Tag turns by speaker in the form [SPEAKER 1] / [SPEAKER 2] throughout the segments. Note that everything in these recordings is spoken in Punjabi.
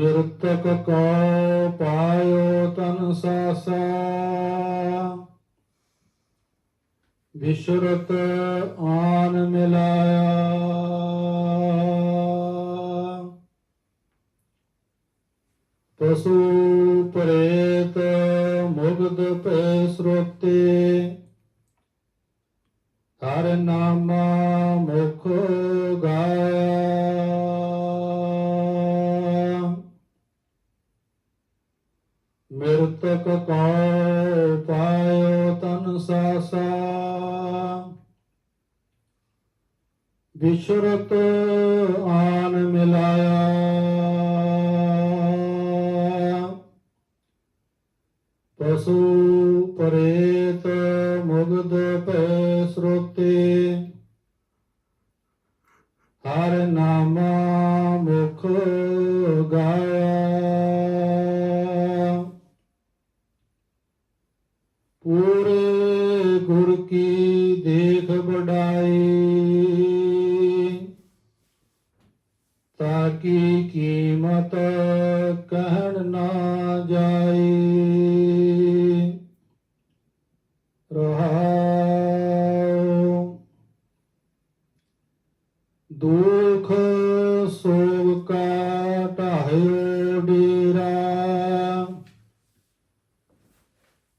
[SPEAKER 1] ਮਿਰਤਕ ਕੋ ਪਾਇਓ ਤਨ ਸਾਸਾ। ਵਿਸ਼ਰਤ ਆਨ ਮਿਲਾਇਆ। ਪਸ਼ੂ ਪ੍ਰੇਤ ਮੁਗਧ ਪੈ ਸਰੋਤੇ। ਹਰ ਨਾਮ ਮਿਰਤਕ ਕੋ ਪਾਇਓ ਤਨ ਸਾਸਾ। ਵਿਸ਼ਰਤ ਆਨ ਮਿਲਾਇਆ। ਪਸ਼ੂ ਪ੍ਰੇਤ ਮੁਗਧ ਪੈ ਸਰੋਤੇ। ਹਰ ਨਾਮ ਮੁਖ ਗਾਇਆ। ਪੂਰੇ ਗੁਰ ਕੀ ਦੇਖ ਬੜਾਈ ਤਾਕੀ ਕੀਮਤ ਕਹਿਣ ਨਾ ਜਾਏ। ਰਹਾਉ। ਦੁਖ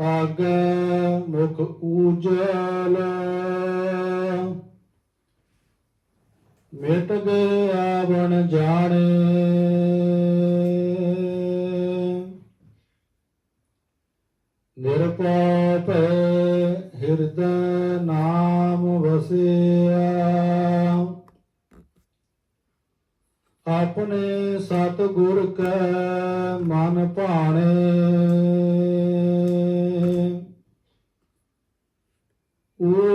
[SPEAKER 1] ਆਗੇ ਮੁਖ ਉਜਲ ਮਿਟ ਗਏ ਆਵਣ ਜਾਣੇ। ਨਿਰਪਾਪ ਭੈ ਹਿਰਦੈ ਨਾਮ ਵਸਿਆ। ਆਪਣੇ ਸਤ ਗੁਰ ਕੈ ਮਨ ਭਾਣੇ।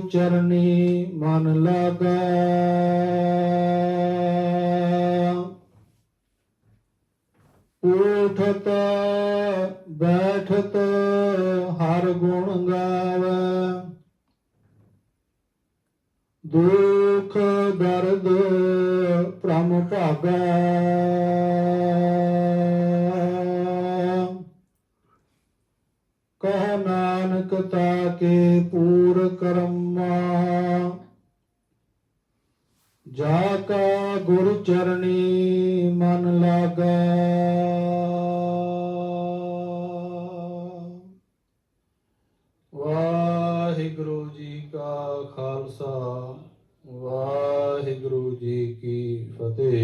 [SPEAKER 1] ਚਰਨੀ ਮਨ ਲਾਗਾ। ਉਠਤ ਬੈਠਤ ਹਰ ਗੁਣ ਗਾਵੇ। ਦੁਖ ਦਰਦ ਭ੍ਰਮ ਭਾਗਾ। ਕਹ ਨਾਨਕ ਤਾਕੇ ਪੂਰ ਕਰਮਾ। ਜਾ ਕਾ ਗੁਰ ਚਰਣੀ ਮਨ ਲਾਗਾ। ਵਾਹਿਗੁਰੂ ਜੀ ਕਾ ਖਾਲਸਾ, ਵਾਹਿਗੁਰੂ ਜੀ ਕੀ ਫਤਿਹ।